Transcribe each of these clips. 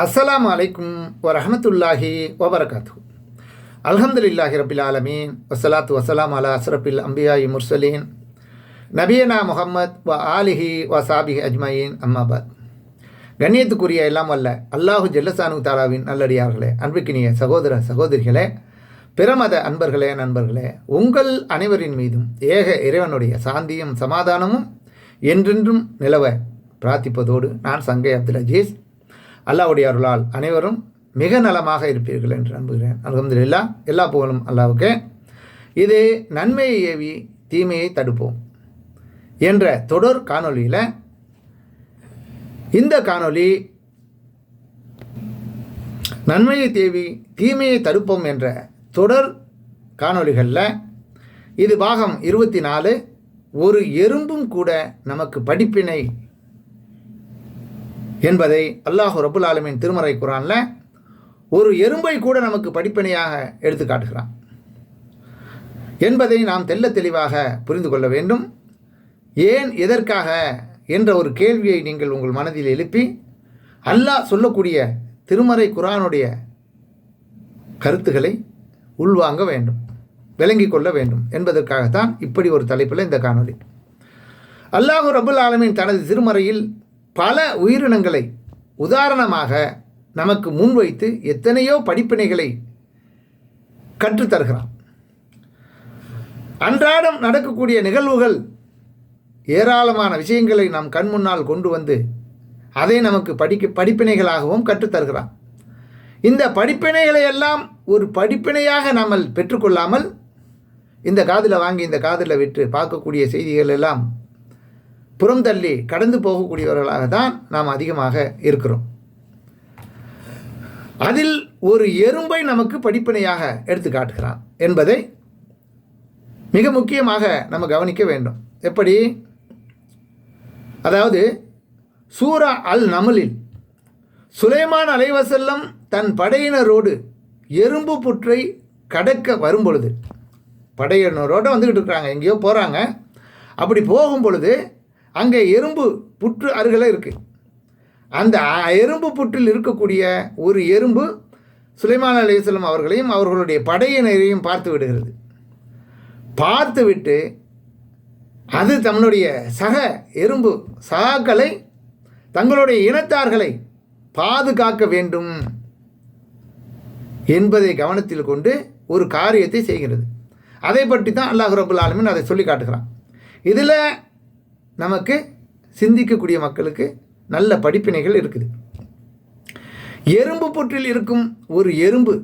அஸ்ஸலாமு அலைக்கும் வரஹமத்துல்லாஹி வபரகாத்து அல்ஹம்துலில்லாஹி ரபில் ஆலமீன். வசலாத்து வசலாம் அலா அஸ்ரபில் அம்பியாயி முர்சலீன். நபியனா முஹம்மத் வ ஆலிஹி வ சாபிஹி அஜ்மயீன். அம்மாபாத் கண்ணியத்துக்குரிய எல்லாம் அல்ல அல்லாஹு ஜெல்லசானு தாலாவின் நல்லடியார்களே அன்புக்கினிய சகோதர சகோதரிகளே பிரமத அன்பர்களே நண்பர்களே உங்கள் அனைவரின் மீதும் ஏக இறைவனுடைய சாந்தியும் சமாதானமும் என்றென்றும் நிலவ பிரார்த்திப்பதோடு நான் சங்கை அப்துல் அஜீஸ் அல்லாவுடைய அருளால் அனைவரும் மிக நலமாக இருப்பீர்கள் என்று நம்புகிறேன். அலமதுல்லா எல்லா புகழும் அல்லாவுக்கு. இது நன்மையை ஏவி தீமையை தடுப்போம் என்ற தொடர் காணொளியில் இந்த காணொளி நன்மையை தேவி தீமையை தடுப்போம் என்ற தொடர் காணொளிகளில் இது பாகம் இருபத்தி நாலு ஒரு எறும்பும் கூட நமக்கு படிப்பினை என்பதை அல்லாஹு ரபுல் ஆலமின் திருமறை குரானில் ஒரு எறும்பை கூட நமக்கு படிப்பினையாக எடுத்து காட்டுகிறான். என்பதை நாம் தெல்ல தெளிவாக புரிந்து கொள்ள வேண்டும். ஏன் எதற்காக என்ற ஒரு கேள்வியை நீங்கள் உங்கள் மனதில் எழுப்பி அல்லாஹ் சொல்லக்கூடிய திருமறை குரானுடைய கருத்துக்களை உள்வாங்க வேண்டும் விளங்கி கொள்ள வேண்டும் என்பதற்காகத்தான் இப்படி ஒரு தலைப்பில் இந்த காணொளி. அல்லாஹு ரபுல் ஆலமின் தனது திருமறையில் பல உயிரினங்களை உதாரணமாக நமக்கு முன்வைத்து எத்தனையோ படிப்பினைகளை கற்றுத்தருகிறான் அன்றாடம் நடக்கக்கூடிய நிகழ்வுகள் ஏராளமான விஷயங்களை நாம் கண் முன்னால் கொண்டு வந்து அதை நமக்கு படிக்க படிப்பினைகளாகவும் கற்றுத்தருகிறான் இந்த படிப்பினைகளை எல்லாம் ஒரு படிப்பினையாக நாம் பெற்றுக்கொள்ளாமல் இந்த காதில் வாங்கி இந்த காதில் விட்டு பார்க்கக்கூடிய செய்திகள் எல்லாம் புறம் தள்ளி கடந்து போகக்கூடியவர்களாக தான் நாம் அதிகமாக இருக்கிறோம். அதில் ஒரு எறும்பை நமக்கு படிப்பினையாக எடுத்து காட்டுகிறான் என்பதை மிக முக்கியமாக நம்ம கவனிக்க வேண்டும். எப்படி? அதாவது சூரா அல் நமலில் சுலைமான் அலைவசல்லம் தன் படையினரோடு எறும்பு புற்றை கடக்க வரும்பொழுது படையினரோடு வந்துக்கிட்டு இருக்கிறாங்க எங்கேயோ போகிறாங்க அப்படி போகும் பொழுது அங்கே எறும்பு புற்று அருகில் இருக்குது அந்த எறும்பு புற்றில் இருக்கக்கூடிய ஒரு எறும்பு சுலைமான் அலிஸ்லம் அவர்களையும் அவர்களுடைய படையினரையும் பார்த்து விடுகிறது. பார்த்து விட்டு அது தன்னுடைய சக எறும்பு சகாக்களை தங்களுடைய இனத்தார்களை பாதுகாக்க வேண்டும் என்பதை கவனத்தில் கொண்டு ஒரு காரியத்தை செய்கிறது. அதை பற்றி தான் அல்லாஹ் ரபுல் ஆலமின் அதை சொல்லி காட்டுகிறான். இதில் நமக்கு சிந்திக்கக்கூடிய மக்களுக்கு நல்ல படிப்பினைகள் இருக்குது. எறும்பு புற்றில் இருக்கும் ஒரு எறும்பு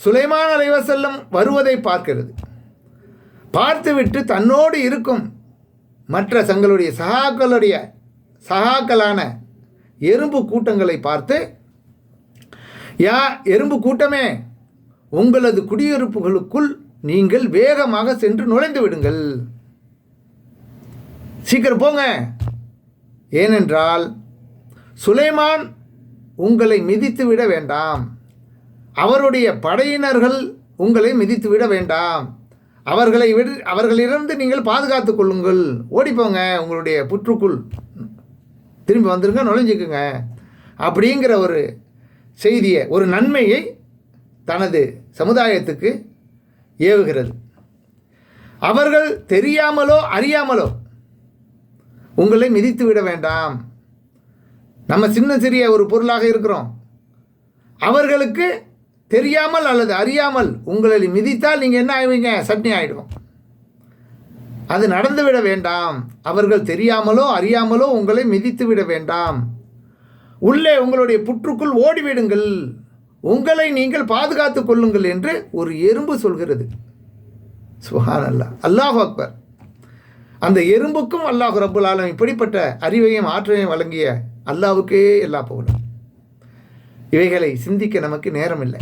சுலைமான் அலைவசல்லம் வருவதை பார்க்கிறது. பார்த்துவிட்டு தன்னோடு இருக்கும் மற்ற தங்களுடைய சகாக்களுடைய சகாக்களான எறும்பு கூட்டங்களை பார்த்து யா எறும்பு கூட்டமே உங்களது குடியிருப்புகளுக்குள் நீங்கள் வேகமாக சென்று நுழைந்து விடுங்கள். சீக்கிரம் போங்க. ஏனென்றால் சுலைமான் உங்களை மிதித்து விட வேண்டாம். அவருடைய படையினர்கள் உங்களை மிதித்து விட வேண்டாம். அவர்களை விடு அவர்களிலிருந்து நீங்கள் பாதுகாத்து கொள்ளுங்கள். ஓடிப்போங்க உங்களுடைய புற்றுக்குள். திரும்பி வந்துருங்க நுழைஞ்சிக்குங்க. அப்படிங்கிற ஒரு செய்தியை ஒரு நன்மையை தனது சமுதாயத்துக்கு ஏவுகிறது. அவர்கள் தெரியாமலோ அறியாமலோ உங்களை மிதித்து விட வேண்டாம். நம்ம சின்ன சிறிய ஒரு பொருளாக இருக்கிறோம். அவர்களுக்கு தெரியாமல் அல்லது அறியாமல் உங்களை மிதித்தால் நீங்கள் என்ன ஆகுவீங்க சட்னி ஆகிடும் அது நடந்துவிட வேண்டாம். அவர்கள் தெரியாமலோ அறியாமலோ உங்களை மிதித்து விட வேண்டாம். உள்ளே உங்களுடைய புற்றுக்குள் ஓடிவிடுங்கள். உங்களை நீங்கள் பாதுகாத்து கொள்ளுங்கள் என்று ஒரு எறும்பு சொல்கிறது. சுஹான் அல்லா அல்லாஹ் அக்பர். அந்த எறும்புக்கும் அல்லாஹ் ரபுல் ஆலம் இப்படிப்பட்ட அறிவையும் ஆற்றலையும் வழங்கிய அல்லாவுக்கே எல்லா புகழும். இவைகளை சிந்திக்க நமக்கு நேரம் இல்லை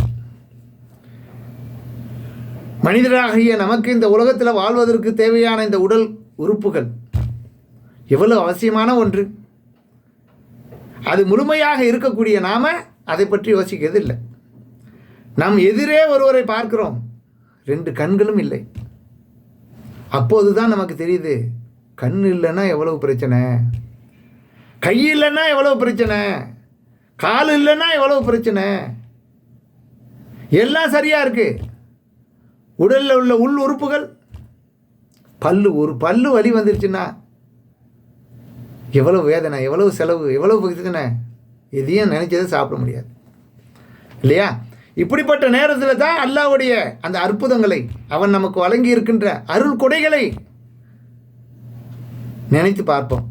மனிதராகிய நமக்கு இந்த உலகத்தில் வாழ்வதற்கு தேவையான இந்த உடல் உறுப்புகள் எவ்வளவு அவசியமான ஒன்று? அது முழுமையாக இருக்கக்கூடிய நாம அதை பற்றி யோசிக்கிறது இல்லை நம் எதிரே ஒருவரை பார்க்கிறோம். ரெண்டு கண்களும் இல்லை. அப்போது தான் நமக்கு தெரியுது கண் இல்லைன்னா எவ்வளவு பிரச்சனை? கை இல்லைன்னா எவ்வளவு பிரச்சனை? கால் இல்லைன்னா எவ்வளவு பிரச்சனை? எல்லாம் சரியாக இருக்குது உடலில் உள்ள உள் உறுப்புகள் பல்லு ஒரு பல்லு வலி வந்துருச்சுன்னா எவ்வளவு வேதனை எவ்வளவு செலவு எவ்வளவு பிரச்சனை? எதையும் நினச்சதை சாப்பிட முடியாது. இல்லையா? இப்படிப்பட்ட நேரத்தில் தான் அல்லாவுடைய அந்த அற்புதங்களை அவன் நமக்கு வழங்கி இருக்கின்ற அருள் கொடைகளை நினைத்து பார்ப்போம்.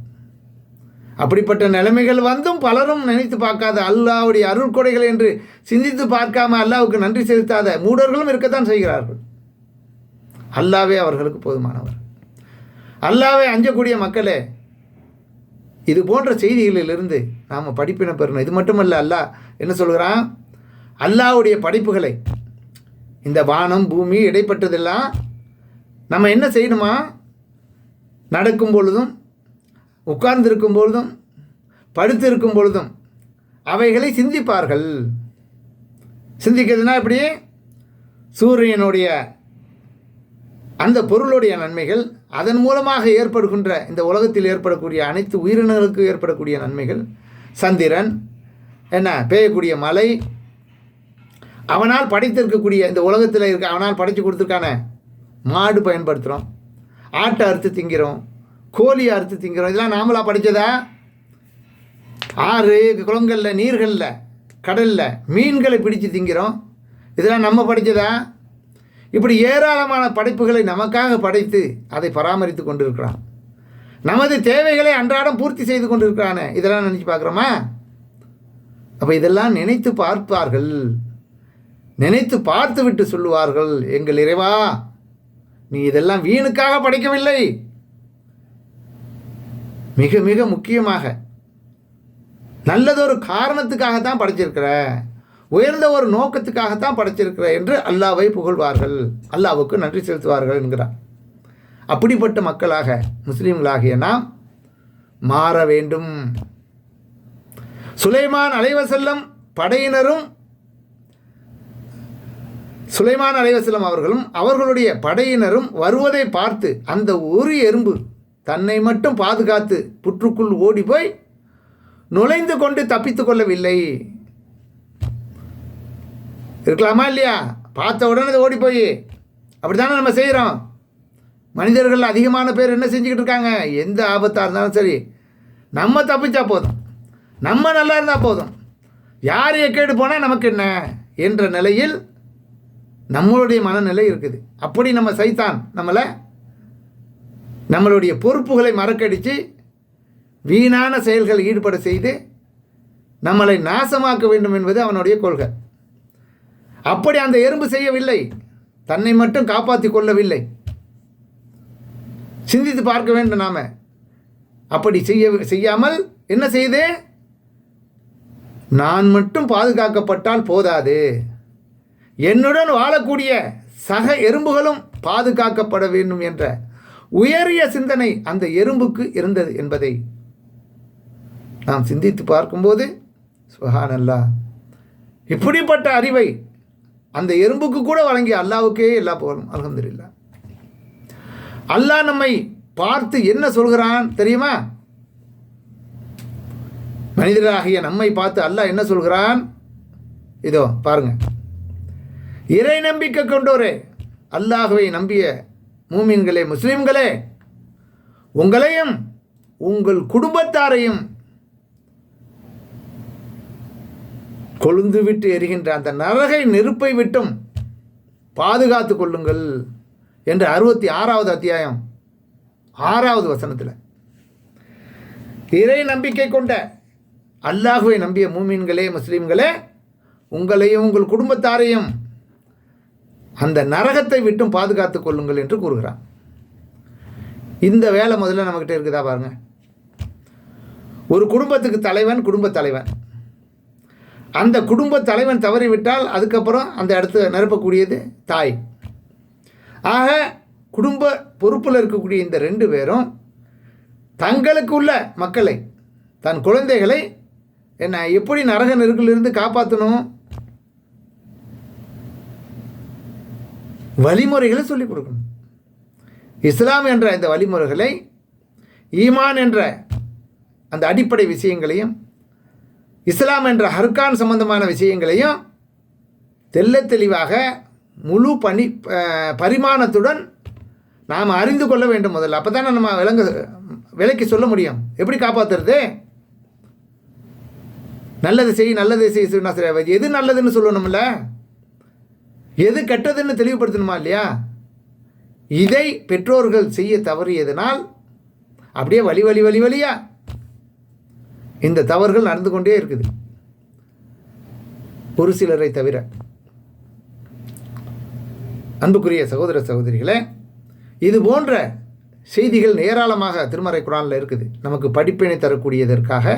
அப்படிப்பட்ட நிலைமைகள் வந்தும் பலரும் நினைத்து பார்க்காத அல்லாவுடைய அருள் கொடைகள் என்று சிந்தித்து பார்க்காம அல்லாவுக்கு நன்றி செலுத்தாத மூடர்களும் இருக்கத்தான் செய்கிறார்கள். அல்லாவே அவர்களுக்கு போதுமானவர். அல்லாவே அஞ்சக்கூடிய மக்களே இது போன்ற செய்திகளிலிருந்து நாம் படிப்பினை பெறணும். இது மட்டுமல்ல அல்லாஹ் என்ன சொல்கிறான்? அல்லாவுடைய படைப்புகளை. இந்த வானம் பூமி இடைப்பட்டதெல்லாம் நம்ம என்ன செய்யணுமா? நடக்கும் பொழுதும் உட்கார்ந்திருக்கும் பொழுதும் படுத்திருக்கும் பொழுதும் அவைகளை சிந்திப்பார்கள். சிந்திக்கிறதுனா எப்படி? சூரியனுடைய அந்த பொருளுடைய நன்மைகள் அதன் மூலமாக ஏற்படுகின்ற இந்த உலகத்தில் ஏற்படக்கூடிய அனைத்து உயிரினங்களுக்கும் ஏற்படக்கூடிய நன்மைகள் சந்திரன் என்ன பெய்யக்கூடிய மழை அவனால் படைத்திருக்கக்கூடிய இந்த உலகத்தில் இருக்க அவனால் படைத்து கொடுத்துருக்கான மாடு பயன்படுத்துகிறோம் ஆட்டை அறுத்து திங்கிறோம். கோழி அறுத்து திங்கிறோம். இதெல்லாம் நாமளாக படித்ததா ஆறு குளங்களில் நீர்களில் கடலில் மீன்களை பிடித்து திங்கிறோம். இதெல்லாம் நம்ம படித்ததா இப்படி ஏராளமான படைப்புகளை நமக்காக படைத்து அதை பராமரித்து கொண்டிருக்கிறான். நமது தேவைகளை அன்றாடம் பூர்த்தி செய்து கொண்டிருக்கிறானே. இதெல்லாம் நினச்சி பார்க்குறோமா? அப்போ இதெல்லாம் நினைத்து பார்ப்பார்கள். நினைத்து பார்த்து விட்டு சொல்லுவார்கள் எங்கள் இறைவா நீ இதெல்லாம் வீணுக்காக படைக்கவில்லை. மிக மிக முக்கியமாக நல்லதொரு காரணத்துக்காகத்தான் படைச்சிருக்கிற உயர்ந்த ஒரு நோக்கத்துக்காகத்தான் படைச்சிருக்கிற என்று அல்லாவை புகழ்வார்கள். அல்லாவுக்கு நன்றி செலுத்துவார்கள் என்கிறார். அப்படிப்பட்ட மக்களாக முஸ்லீம்களாகிய நாம் மாற வேண்டும். சுலைமான் அலைவசல்லம் படையினரும் சுலைமான் அலைவசலம் அவர்களும் அவர்களுடைய படையினரும் வருவதை பார்த்து அந்த ஒரு எறும்பு தன்னை மட்டும் பாதுகாத்து புற்றுக்குள் ஓடி போய் நுழைந்து கொண்டு தப்பித்து கொள்ளவில்லை. இருக்கலாமா இல்லையா? பார்த்த உடனே அது ஓடி போய் அப்படி தானே நம்ம செய்கிறோம் மனிதர்கள் அதிகமான பேர் என்ன செஞ்சுக்கிட்டு இருக்காங்க? எந்த ஆபத்தாக இருந்தாலும் சரி. நம்ம தப்பிச்சா போதும். நம்ம நல்லா இருந்தால் போதும். யார் எக்கேடு போனால் நமக்கு என்ன? என்ற நிலையில் நம்மளுடைய மனநிலை இருக்குது. அப்படி நம்ம சைத்தான் நம்மளை நம்மளுடைய பொறுப்புகளை மறக்கடித்து வீணான செயல்கள் ஈடுபட செய்து நம்மளை நாசமாக்க வேண்டும் என்பது அவனுடைய கொள்கை. அப்படி அந்த எறும்பு செய்யவில்லை. தன்னை மட்டும் காப்பாற்றி கொள்ளவில்லை. சிந்தித்து பார்க்க வேண்டும் நாம். அப்படி செய்ய செய்யாமல் என்ன செய்து? நான் மட்டும் பாதுகாக்கப்பட்டால் போதாது. என்னுடன் வாழக்கூடிய சக எறும்புகளும் பாதுகாக்கப்பட வேண்டும் என்ற உயரிய சிந்தனை அந்த எறும்புக்கு இருந்தது என்பதை நாம் சிந்தித்து பார்க்கும்போது சுஹானல்லா இப்படிப்பட்ட அறிவை அந்த எறும்புக்கு கூட வழங்கிய அல்லாவுக்கே எல்லா புகழும். அல்ஹம்துலில்லாஹ். அல்லாஹ் நம்மை பார்த்து என்ன சொல்கிறான் தெரியுமா? மனிதராகிய நம்மை பார்த்து அல்லாஹ் என்ன சொல்கிறான்? இதோ பாருங்கள் இறை நம்பிக்கை கொண்டோரே. அல்லாஹுவை நம்பிய மூமின்களே முஸ்லீம்களே உங்களையும் உங்கள் குடும்பத்தாரையும் கொழுந்து விட்டு எரிகின்ற அந்த நரகை நெருப்பை விட்டும் பாதுகாத்து கொள்ளுங்கள் என்று அறுபத்தி ஆறாவது அத்தியாயம் ஆறாவது வசனத்தில். இறை நம்பிக்கை கொண்ட அல்லாஹுவை நம்பிய மூமீன்களே முஸ்லீம்களே உங்களையும் உங்கள் குடும்பத்தாரையும் அந்த நரகத்தை விட்டும் பாதுகாத்து கொள்ளுங்கள் என்று கூறுகிறான். இந்த வேலை முதல்ல நம்மக்கிட்ட இருக்குதா பாருங்க. ஒரு குடும்பத்துக்கு தலைவன் குடும்ப தலைவன். அந்த குடும்ப தலைவன் தவறிவிட்டால் அதுக்கப்புறம் அந்த இடத்து நிரப்பக்கூடியது தாய். ஆக குடும்ப பொறுப்பில் இருக்கக்கூடிய இந்த ரெண்டு பேரும் தங்களுக்கு உள்ள மக்களை தன் குழந்தைகளை என்ன எப்படி நரக நெருக்கிலிருந்து காப்பாற்றணும் வழிமுறைகளை சொல்லிக் கொடுக்கணும். இஸ்லாம் என்ற இந்த வழிமுறைகளை ஈமான் என்ற அந்த அடிப்படை விஷயங்களையும் இஸ்லாம் என்ற ஹர்கான் சம்பந்தமான விஷயங்களையும் தெல்ல தெளிவாக முழு பணி பரிமாணத்துடன் நாம் அறிந்து கொள்ள வேண்டும் முதல்ல. அப்போ தானே நம்ம விளங்க விலைக்கு சொல்ல முடியும். எப்படி காப்பாற்றுறது நல்லது செய் நல்லது செய் எது நல்லதுன்னு சொல்லணும்ல? எது கெட்டதுன்னு தெளிவுபடுத்தணுமா இல்லையா? இதை பெற்றோர்கள் செய்ய தவறியதனால் அப்படியே வழி வழி வழி வழியா இந்த தவறுகள் நடந்து கொண்டே இருக்குது. ஒரு சிலரை தவிர அன்புக்குரிய சகோதர சகோதரிகளே இது போன்ற செய்திகள் ஏராளமாக திருமறை குரானில் இருக்குது. நமக்கு படிப்பினை தரக்கூடியதற்காக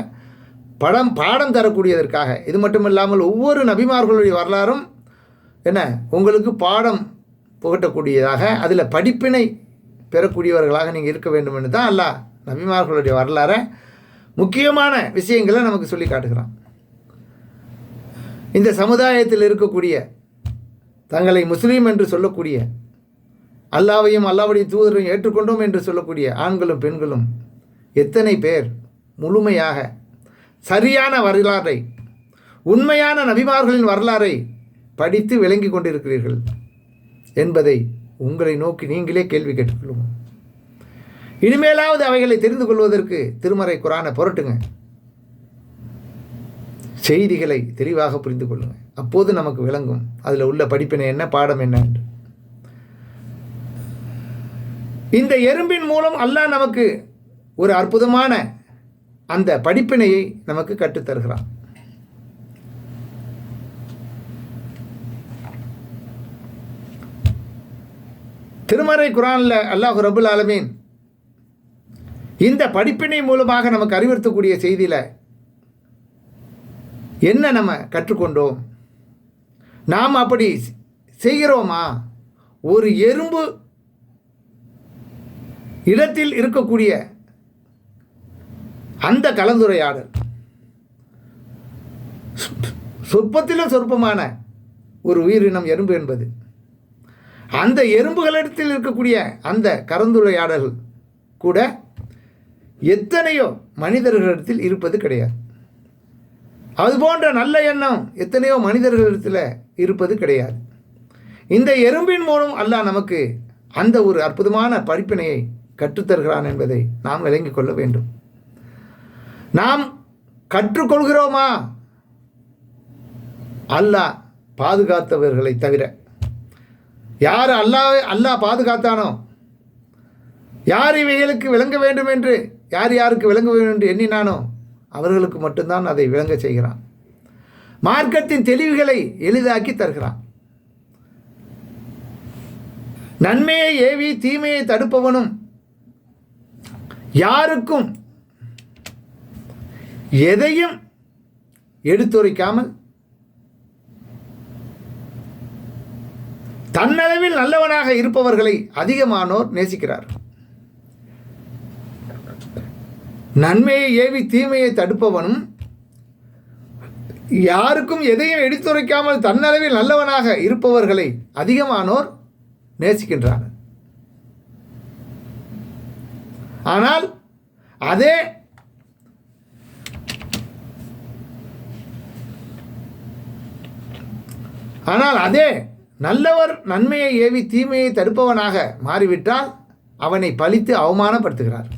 படம் பாடம் தரக்கூடியதற்காக. இது மட்டும் இல்லாமல் ஒவ்வொரு நபிமார்களுடைய வரலாறும் என்ன? உங்களுக்கு பாடம் புகட்டக்கூடியதாக அதில் படிப்பினை பெறக்கூடியவர்களாக நீங்கள் இருக்க வேண்டும் என்று தான் அல்லாஹ் நபிமார்களுடைய வரலாறை முக்கியமான விஷயங்களை நமக்கு சொல்லி காட்டுகிறான். இந்த சமுதாயத்தில் இருக்கக்கூடிய தங்களை முஸ்லீம் என்று சொல்லக்கூடிய அல்லாவையும் அல்லாவுடைய தூதரையும் ஏற்றுக்கொண்டோம் என்று சொல்லக்கூடிய ஆண்களும் பெண்களும் எத்தனை பேர் முழுமையாக சரியான வரலாறை உண்மையான நபிமார்களின் வரலாறை படித்து விளங்கி கொண்டிருக்கிறீர்கள் என்பதை உங்களை நோக்கி நீங்களே கேள்வி கேட்டுக்கொள்ளுங்க இனிமேலாவது அவைகளை தெரிந்து கொள்வதற்கு திருமறை குரானை புரட்டுங்க. செய்திகளை தெளிவாக புரிந்து கொள்ளுங்கள் அப்போது நமக்கு விளங்கும். அதில் உள்ள படிப்பினை என்ன பாடம் என்ன இந்த எறும்பின் மூலம் அல்லாஹ் நமக்கு ஒரு அற்புதமான அந்த படிப்பினையை நமக்கு கற்றுத்தருகிறான். திருமறை குரானில் அல்லாஹ் ரபுல் ஆலமீன் இந்த படிப்பினை மூலமாக நமக்கு அறிவுறுத்தக்கூடிய செய்தியில் என்ன நம்ம கற்றுக்கொண்டோம்? நாம் அப்படி செய்கிறோமா? ஒரு எறும்பு இடத்தில் இருக்கக்கூடிய அந்த கலந்துரையாடல். சொற்பத்திலும் சொற்பமான ஒரு உயிரினம் எறும்பு என்பது. அந்த எறும்புகளிடத்தில் இருக்கக்கூடிய அந்த கலந்துரையாடல் கூட எத்தனையோ மனிதர்களிடத்தில் இருப்பது கிடையாது. அது போன்ற நல்ல எண்ணம் எத்தனையோ மனிதர்களிடத்தில் இருப்பது கிடையாது. இந்த எறும்பின் மூலம் அல்லாஹ் நமக்கு அந்த ஒரு அற்புதமான படிப்பினையை கற்றுத்தருகிறான் என்பதை நாம் விளங்கிக் கொள்ள வேண்டும். நாம் கற்றுக்கொள்கிறோமா? அல்லாஹ் பாதுகாத்தவர்களை தவிர யார் அல்லாஹ் அல்லாஹ் பாதுகாத்தானோ? யார் இவைகளுக்கு விளங்க வேண்டும் என்று யார் யாருக்கு விளங்க வேண்டும் என்று எண்ணினானோ? அவர்களுக்கு மட்டும்தான் அதை விளங்க செய்கிறான். மார்க்கத்தின் தெளிவுகளை எளிதாக்கி தருகிறான். நன்மையை ஏவி தீமையை தடுப்பவனும் யாருக்கும் எதையும் எடுத்துரைக்காமல் தன்னளவில் நல்லவனாக இருப்பவர்களை அதிகமானோர் நேசிக்கிறார். நன்மையை ஏவி தீமையை தடுப்பவனும் யாருக்கும் எதையும் எடுத்துரைக்காமல் தன்னளவில் நல்லவனாக இருப்பவர்களை அதிகமானோர் நேசிக்கின்றார். ஆனால் அதே ஆனால் அதே நல்லவர் நன்மையை ஏவி தீமையை தடுப்பவனாக மாறிவிட்டால் அவனை பழித்து அவமானப்படுத்துகிறார்.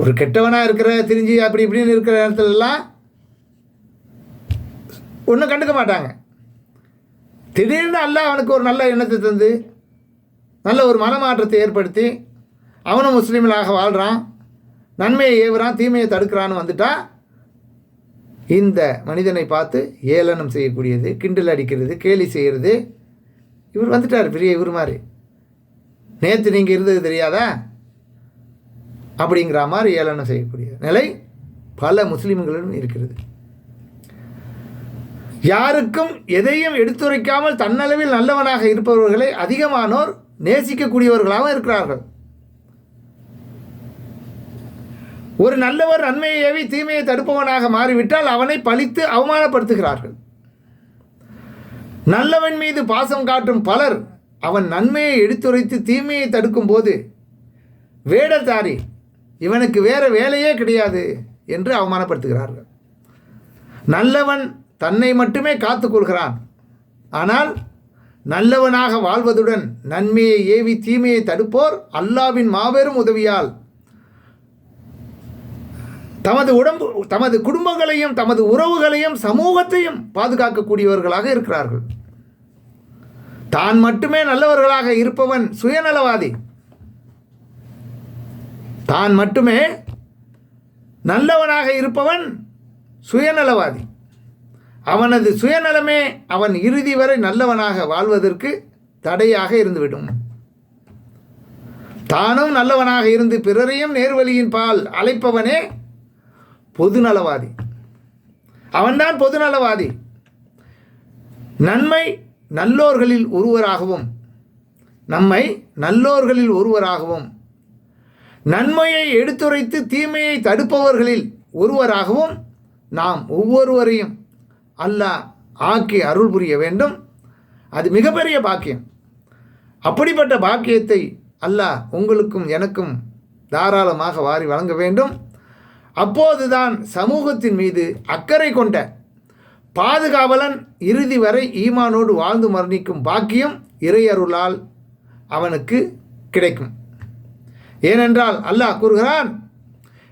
ஒரு கெட்டவனாக இருக்கிற திரிஞ்சு அப்படி இப்படின்னு இருக்கிற இடத்துலலாம் ஒன்றும் கண்டுக்க மாட்டாங்க. திடீர்னு அல்ல அவனுக்கு ஒரு நல்ல எண்ணத்தை தந்து நல்ல ஒரு மனமாற்றத்தை ஏற்படுத்தி அவனும் முஸ்லீம்களாக வாழ்கிறான் நன்மையை ஏவுறான் தீமையை தடுக்கிறான்னு வந்துட்டால் இந்த மனிதனை பார்த்து ஏளனம் செய்யக்கூடியது கிண்டல் அடிக்கிறது கேலி செய்கிறது இவர் வந்துட்டார் பெரிய இவர் மாதிரி. நேற்று நீங்கள் இருந்தது தெரியாதா? அப்படிங்கிற மாதிரி ஏளனம் செய்யக்கூடிய நிலை பல முஸ்லீம்களிடம் இருக்கிறது. யாருக்கும் எதையும் எடுத்துரைக்காமல் தன்னளவில் நல்லவனாக இருப்பவர்களை அதிகமானோர் நேசிக்கக்கூடியவர்களாகவும் இருக்கிறார்கள். ஒரு நல்லவர் நன்மையை ஏவி தீமையை தடுப்பவனாக மாறிவிட்டால் அவனை பழித்து அவமானப்படுத்துகிறார்கள். நல்லவன் மீது பாசம் காட்டும் பலர் அவன் நன்மையை எடுத்துரைத்து தீமையை தடுக்கும் போது வேடத்தாரி இவனுக்கு வேறு வேலையே கிடையாது என்று அவமானப்படுத்துகிறார்கள். நல்லவன் தன்னை மட்டுமே காத்துக்கொள்கிறான் ஆனால் நல்லவனாக வாழ்வதுடன் நன்மையை ஏவி தீமையை தடுப்போர் அல்லாவின் மாபெரும் உதவியால் தமது உடம்பு தமது குடும்பங்களையும் தமது உறவுகளையும் சமூகத்தையும் பாதுகாக்கக்கூடியவர்களாக இருக்கிறார்கள். தான் மட்டுமே நல்லவர்களாக இருப்பவன் சுயநலவாதி. தான் மட்டுமே நல்லவனாக இருப்பவன் சுயநலவாதி. அவனது சுயநலமே அவன் இறுதி வரை நல்லவனாக வாழ்வதற்கு தடையாக இருந்துவிடும். தானும் நல்லவனாக இருந்து பிறரையும் நேர்வழியின் பால் அழைப்பவனே பொதுநலவாதி. அவன்தான் பொதுநலவாதி. நன்மை நல்லோர்களில் ஒருவராகவும் நம்மை நல்லோர்களில் ஒருவராகவும் நன்மையை எடுத்துரைத்து தீமையை தடுப்பவர்களில் ஒருவராகவும் நாம் ஒவ்வொருவரையும் அல்லாஹ் ஆக்கி அருள் புரிய வேண்டும். அது மிகப்பெரிய பாக்கியம். அப்படிப்பட்ட பாக்கியத்தை அல்லாஹ் உங்களுக்கும் எனக்கும் தாராளமாக வாரி வழங்க வேண்டும். அப்போதுதான் சமூகத்தின் மீது அக்கறை கொண்ட பாதுகாவலன் இறுதி வரை ஈமானோடு வாழ்ந்து மரணிக்கும் பாக்கியம் இறையருளால் அவனுக்கு கிடைக்கும். ஏனென்றால் அல்லாஹ் கூறுகிறான்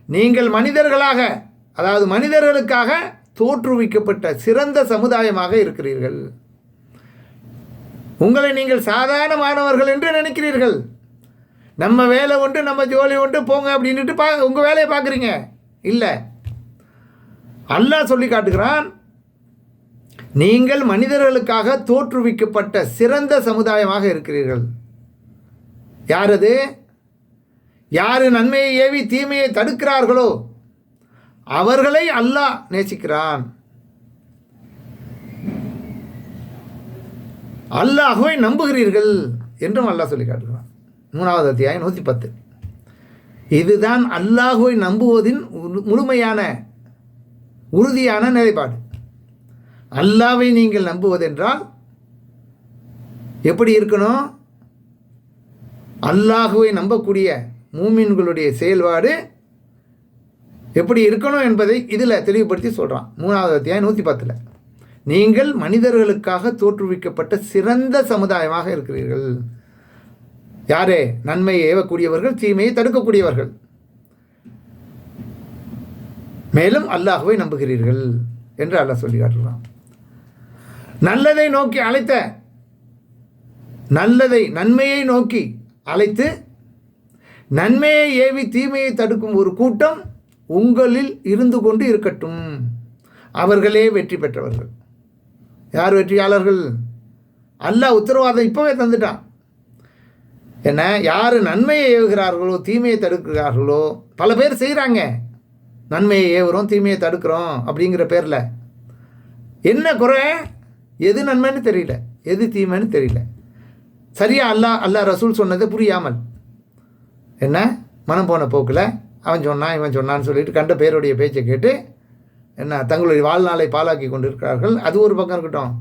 நீங்கள் மனிதர்களாக அதாவது மனிதர்களுக்காக தோற்றுவிக்கப்பட்ட சிறந்த சமுதாயமாக இருக்கிறீர்கள். உங்களை நீங்கள் சாதாரண மாணவர்கள் என்று நினைக்கிறீர்கள். நம்ம வேலை உண்டு நம்ம ஜோலி உண்டு போங்க அப்படின்ட்டு பா உங்கள் வேலையை பார்க்குறீங்க. இல்லை. அல்லாஹ் சொல்லி காட்டுகிறான் நீங்கள் மனிதர்களுக்காக தோற்றுவிக்கப்பட்ட சிறந்த சமுதாயமாக இருக்கிறீர்கள். யார் அது? யார் நன்மையை ஏவி தீமையை தடுக்கிறார்களோ அவர்களை அல்லாஹ் நேசிக்கிறான். அல்லாஹுவை நம்புகிறீர்கள் என்றும் அல்லாஹ் சொல்லி காட்டுகிறான். மூணாவது அத்தியாயம் நூற்றி பத்து. இதுதான் அல்லாஹுவை நம்புவதின் முழுமையான உறுதியான நிலைப்பாடு. அல்லாவை நீங்கள் நம்புவதென்றால் எப்படி இருக்கணும்? அல்லாஹுவை நம்பக்கூடிய மூமின்களுடைய செயல்பாடு எப்படி இருக்கணும் என்பதை இதில் தெளிவுபடுத்தி சொல்கிறான் மூணாவது அத்தியாயம் நூற்றி பத்தில் நீங்கள் மனிதர்களுக்காக தோற்றுவிக்கப்பட்ட சிறந்த சமுதாயமாக இருக்கிறீர்கள். யாரே நன்மையை ஏவக்கூடியவர்கள் தீமையை தடுக்கக்கூடியவர்கள். மேலும் அல்லாஹுவை நம்புகிறீர்கள் என்று அல்லாஹ் சொல்லி காட்டுகிறான். நல்லதை நோக்கி அழைத்த நல்லதை நன்மையை நோக்கி அழைத்து நன்மையை ஏவி தீமையை தடுக்கும் ஒரு கூட்டம் உங்களில் இருந்து கொண்டு இருக்கட்டும். அவர்களே வெற்றி பெற்றவர்கள். யார் வெற்றியாளர்கள்? அல்லாஹ் உத்தரவாதம் இப்போவே தந்துட்டான். என்ன? யார் நன்மையை ஏவுகிறார்களோ தீமையை தடுக்கிறார்களோ பல பேர் செய்கிறாங்க நன்மையை ஏவுகிறோம் தீமையை தடுக்கிறோம் அப்படிங்கிற பேரில். என்ன குறை? எது நன்மைன்னு தெரியல. எது தீமைன்னு தெரியல. சரியா அல்லாஹ் அல்லாஹ் ரசூல் சொன்னது புரியாமல். என்ன? மனம் போன போக்கில் அவன் சொன்னான் இவன் சொன்னான்னு சொல்லிட்டு கண்ட பேருடைய பேச்சை கேட்டு என்ன தங்களுடைய வாழ்நாளை பாழாக்கி கொண்டிருக்கிறார்கள். அது ஒரு பக்கம் இருக்கட்டும்.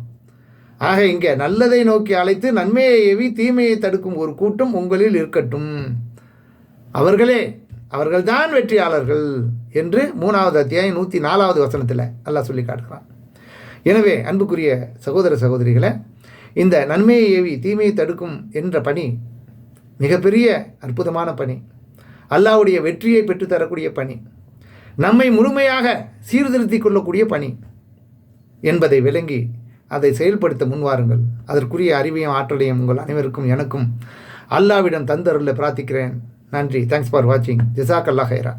ஆக இங்கே நல்லதை நோக்கி அழைத்து நன்மையை ஏவி தீமையை தடுக்கும் ஒரு கூட்டம் உங்களில் இருக்கட்டும். அவர்களே அவர்கள்தான் வெற்றியாளர்கள் என்று மூணாவது அத்தியாயம் நூற்றி நாலாவது வசனத்தில் அல்லாஹ் சொல்லி காட்டுகிறான். எனவே அன்புக்குரிய சகோதர சகோதரிகளை இந்த நன்மையை ஏவி தீமையை தடுக்கும் என்ற பணி மிகப்பெரிய அற்புதமான பணி. அல்லாவுடைய வெற்றியை பெற்றுத்தரக்கூடிய பணி. நம்மை முழுமையாக சீர்திருத்தி கொள்ளக்கூடிய பணி என்பதை விளங்கி அதை செயல்படுத்த முன்வாருங்கள். அதற்குரிய அறிவையும் ஆற்றலையும் உங்கள் அனைவருக்கும் எனக்கும் அல்லாவிடம் தந்தருள பிரார்த்திக்கிறேன். நன்றி. தேங்க்ஸ் ஃபார் வாட்சிங் ஜிசாக் அல்லா ஹைரா